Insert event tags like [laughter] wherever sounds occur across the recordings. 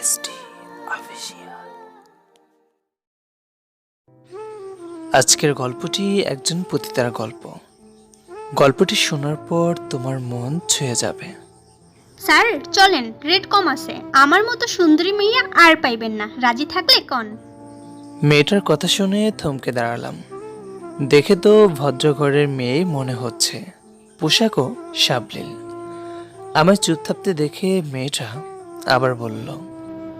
Official আজকের গল্পটি একজন পতিতার গল্প। গল্পটি শোনার পর তোমার মন ছুঁয়ে যাবে। স্যার চলেন রেট কম আছে। আমার মতো সুন্দরী মেয়ে আর পাইবেন না। রাজি থাকলে কন। মেয়েটার কথা শুনে থমকে দাঁড়ালাম। দেখে তো ভদ্রঘরের মেয়েই মনে হচ্ছে। পোশাকও সাবলীল আমার চুপ থাকতে দেখে মেয়েটা আবার বলল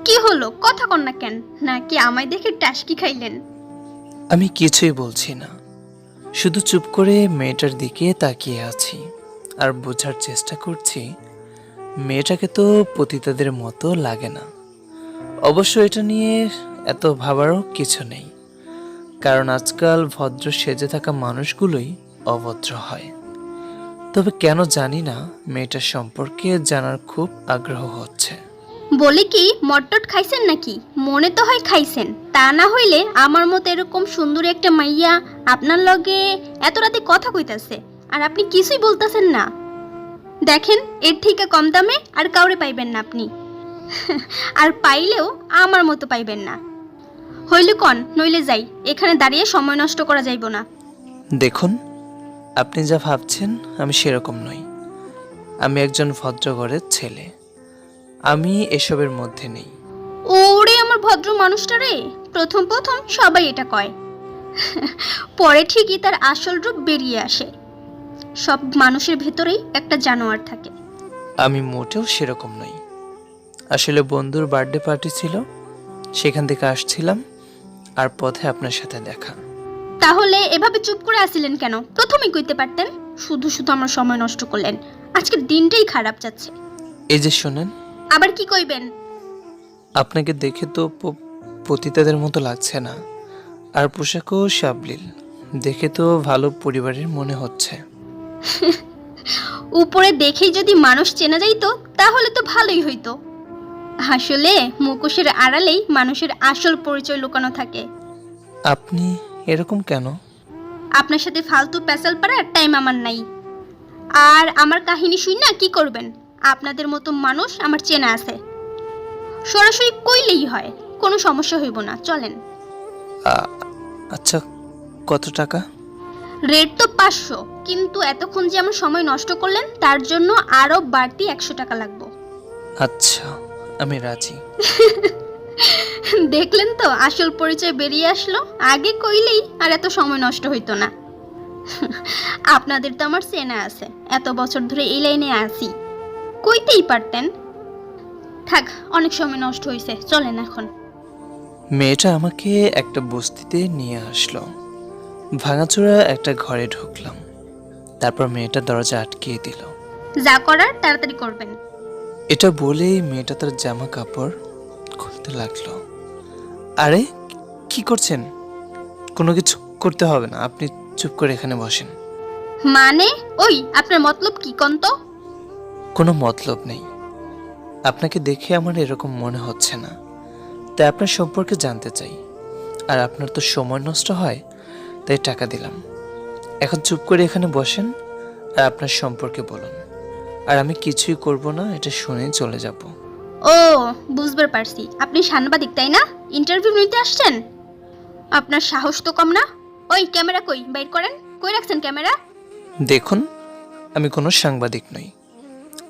কি হলো? কথা কন না কেন? নাকি আমায় দেখে টাসকি খাইলেন? আমি কিছুই বলছি না। শুধু চুপ করে মেয়েটার দিকে তাকিয়ে আছি আর বোঝার চেষ্টা করছি, মেয়েটাকে তো পতিতাদের মতো লাগে না। অবশ্য এটা নিয়ে এত ভাবারও কিছু নেই, কারণ আজকাল ভদ্র সেজে থাকা মানুষগুলোই অভদ্র হয়। তবে কেন জানি না, মেয়েটার সম্পর্কে জানার খুব আগ্রহ হচ্ছে। বলি কি মটটট খাইছেন নাকি? মনে তো হয় খাইছেন। তা না হইলে আমার মতো এরকম সুন্দর একটা মাইয়া আপনার লগে এত রাতে কথা কইতাছে, আর আপনি কিছুই বলতেছেন না। দেখেন, এর থেকে কম দামে আর কাউরে পাইবেন না আপনি। [laughs] আর পাইলেও আমার মতো পাইবেন না। হইলে কন, নইলে যাই, এখানে দাঁড়িয়ে সময় নষ্ট করা যাইব না। দেখুন, আপনি যা ভাবছেন আমি সেরকম নই। আমি একজন ভদ্রঘরের ছেলে। আমি এসবের মধ্যে নেই। ওরে আমার ভদ্র মানুষটা রে। প্রথম প্রথম সবাই এটা কয়। পরে ঠিকই তার আসল রূপ বেরিয়ে আসে। সব মানুষের ভেতরেই একটা জানোয়ার থাকে। আমি মোটেও সেরকম নই। আসলে বন্ধুর বার্থডে পার্টি ছিল সেখান থেকে আসছিলাম আর পথে আপনার সাথে দেখা। তাহলে এভাবে চুপ করে আসিলেন কেন? প্রথমেই কইতে পারতেন শুধু শুধু আমার সময় নষ্ট করলেন। আজকের দিনটাই খারাপ যাচ্ছে। এই যে শোনেন আবার কি কইবেন? আপনাকে দেখে তো প- পতিতাদের মতো লাগছে না। আর পোশাকও সাবলীল। দেখে তো ভালো পরিবারের মনে হচ্ছে। [laughs] উপরে দেখেই যদি মানুষ চেনা যাইতো তাহলে তো ভালোই হইতো। আসলে মুখোশের আড়ালেই মানুষের আসল পরিচয় লুকানো থাকে। আপনি এরকম কেন? আপনার সাথে ফালতু প্যাসাল পাড়ার টাইম আমার নাই। আর আমার কাহিনী শুই না কি করবেন? আপনাদের মতো মানুষ আমার চেনা আছে। সরাসরি কইলেই হয় কোনো সমস্যা হইব না চলেন। আচ্ছা কত টাকা? রেট তো পাঁচশো কিন্তু এতক্ষণ যে আমার সময় নষ্ট করলেন তার জন্য আরও বাড়তি একশো টাকা লাগবে। আচ্ছা আমি রাজি। [laughs] দেখলেন তো আসল পরিচয় বেরিয়ে আসলো আগে কইলেই আর এত সময় নষ্ট হইতো না। [laughs] আপনাদের তো আমার চেনা আছে এত বছর ধরে এই লাইনে আসি কইতেই পারতেন। থাক অনেক সময় নষ্ট হয়েছে চলেন এখন। মেয়েটা আমাকে একটা বস্তিতে নিয়ে আসলো। ভাঙাচোরা একটা ঘরে ঢুকলাম। তারপর মেয়েটা দরজা আটকিয়ে দিল। যা করার তাড়াতাড়ি করবেন। এটা বলেই মেয়েটা তার জামা কাপড় খুলতে লাগল। আরে কি করছেন? কোনো কিছু করতে হবে না আপনি চুপ করে এখানে বসেন। মানে? ওই আপনার মতলব কি কন্ত? কোনো মতলব নেই। আপনাকে দেখে আমার এরকম মনে হচ্ছে না। তাই আপনার সম্পর্কে জানতে চাই। আর আপনার তো সময় নষ্ট হয় তাই টাকা দিলাম। এখন চুপ করে এখানে বসেন আর আপনার সম্পর্কে বলুন। আর আমি কিছুই করব না এটা শুনে চলে যাব। ও বুঝবার পারছি। আপনি সাংবাদিক তাই না? ইন্টারভিউ নিতে আসছেন? আপনার সাহস তো কম না? ওই ক্যামেরা কই? বাইর করেন। কই রাখছেন ক্যামেরা? দেখুন আমি কোনো সাংবাদিক নই।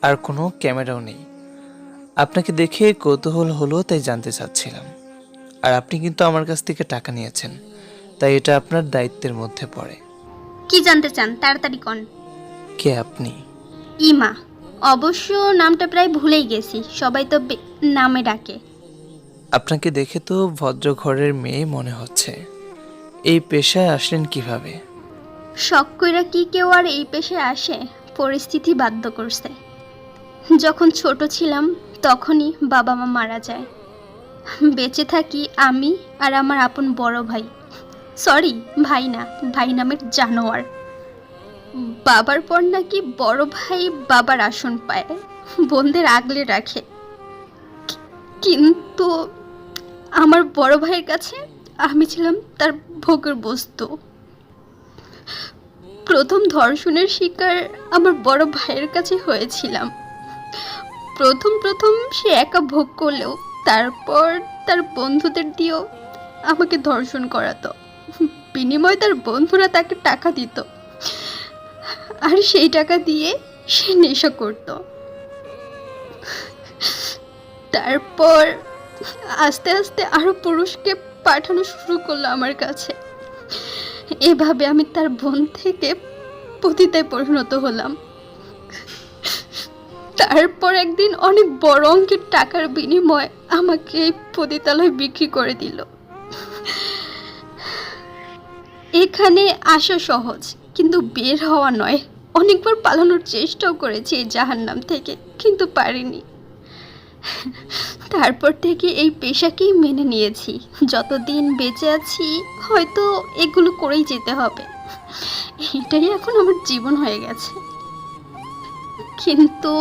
আর কোনো ক্যামেরাও নেই। আপনাকে দেখে কৌতূহল হলো তাই জানতে চাচ্ছিলাম। আর আপনি কিন্তু আমার কাছ থেকে টাকা নিয়েছেন তাই এটা আপনার দায়িত্বের মধ্যে পড়ে। কি জানতে চান তাড়াতাড়ি কন। কে আপনি? ইমা। অবশ্য নামটা প্রায় ভুলেই গেছি সবাই তো বে- নামে ডাকে। আপনাকে দেখে তো ভদ্র ঘরের মেয়ে মনে হচ্ছে। এই পেশায় আসলেন কীভাবে? শখ কইরা কি কেউ আর এই পেশে আসে? পরিস্থিতি বাধ্য করছে। যখন ছোট ছিলাম, তখনই বাবা মা মারা যায়। বেঁচে থাকি আমি আর আমার আপন বড় ভাই। সরি ভাই না, ভাই নামের জানোয়ার। বাবার পর নাকি বড় ভাই বাবার আসন পায় বোনদের আগলে রাখে। কিন্তু আমার বড় ভাইয়ের কাছে আমি ছিলাম তার ভোগের বস্তু। প্রথম ধর্ষণের শিকার আমার বড় ভাইয়ের কাছে হয়েছিলাম। প্রথম প্রথম সে একা ভোগ করলেও তারপর তার বন্ধুদের দিয়েও আমাকে ধর্ষণ করাতো। বিনিময়ে তার বন্ধুরা তাকে টাকা দিত। আর সেই টাকা দিয়ে সে নেশা করত। তারপর আস্তে আস্তে আরও পুরুষকে পাঠানো শুরু করল আমার কাছে। এভাবে আমি তার বোন থেকে পতিতায় পরিণত হলাম। তারপর একদিন অনেক বড় অঙ্কের টাকার বিনিময়ে আমাকে এই পতিতালয় বিক্রি করে দিল। এখানে আসা সহজ, কিন্তু বের হওয়া নয়। অনেকবার পালানোর চেষ্টাও করেছি এই জাহান্নাম থেকে, কিন্তু পারিনি। তারপর থেকে এই পেশাকেই মেনে নিয়েছি। যতদিন বেঁচে আছি, হয়তো এগুলো করেই যেতে হবে। এটাই এখন আমার জীবন হয়ে গেছে। কিন্তু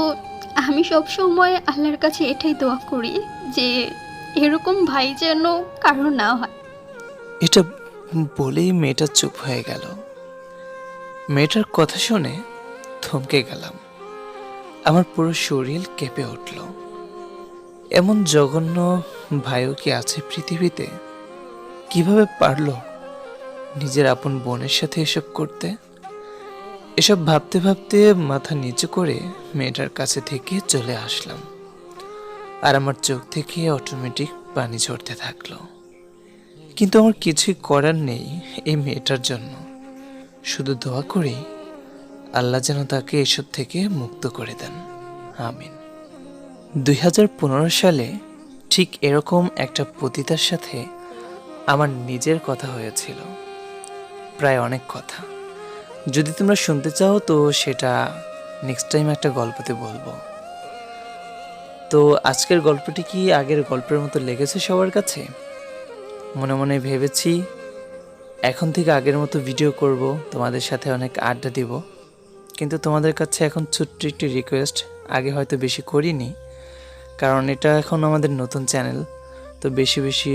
আমি সব সময় আল্লাহর কাছে এটাই দোয়া করি যে এরকম ভাই যেন কারও না হয়। এটা বলেই মেয়েটা চুপ হয়ে গেল। মেয়েটার কথা শুনে থমকে গেলাম। আমার পুরো শরীর কেঁপে উঠল। এমন জঘন্য ভাইও কি আছে পৃথিবীতে? কীভাবে পারল নিজের আপন বোনের সাথে এসব করতে? এসব ভাবতে ভাবতে মাথা নিচু করে মেয়েটার কাছে থেকে চলে আসলাম। আর আমার চোখ থেকে অটোমেটিক পানি ঝরতে থাকল। কিন্তু আমার কিছুই করার নেই এই মেয়েটার জন্য। শুধু দোয়া করি আল্লাহ যেন তাকে এসব থেকে মুক্ত করে দেন। আমিন। দুই হাজার পনেরো সালে ঠিক এরকম একটা পতিতার সাথে আমার নিজের কথা হয়েছিল। প্রায় অনেক কথা। যদি তোমরা শুনতে চাও, তো সেটা নেক্সট টাইম একটা গল্পতে বলব। তো আজকের গল্পটি কি আগের গল্পের মতো লেগেছে সবার কাছে? মনে মনে ভেবেছি, এখন থেকে আগের মতো ভিডিও করব, তোমাদের সাথে অনেক আড্ডা দিব। কিন্তু তোমাদের কাছে এখন ছোট্ট একটি রিকোয়েস্ট আগে হয়তো বেশি করিনি, কারণ এটা এখন আমাদের নতুন চ্যানেল তো বেশি বেশি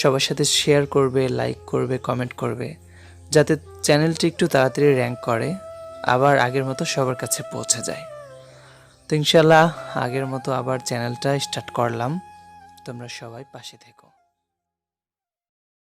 সবার সাথে শেয়ার করবে লাইক করবে কমেন্ট করবে। যাতে চ্যানেলটি একটু তাড়াতাড়ি র্যাঙ্ক করে, আবার আগের মতো সবার কাছে পৌঁছে যায়। তো ইনশাল্লাহ আগের মতো আবার চ্যানেলটা স্টার্ট করলাম। তোমরা সবাই পাশে থেকো।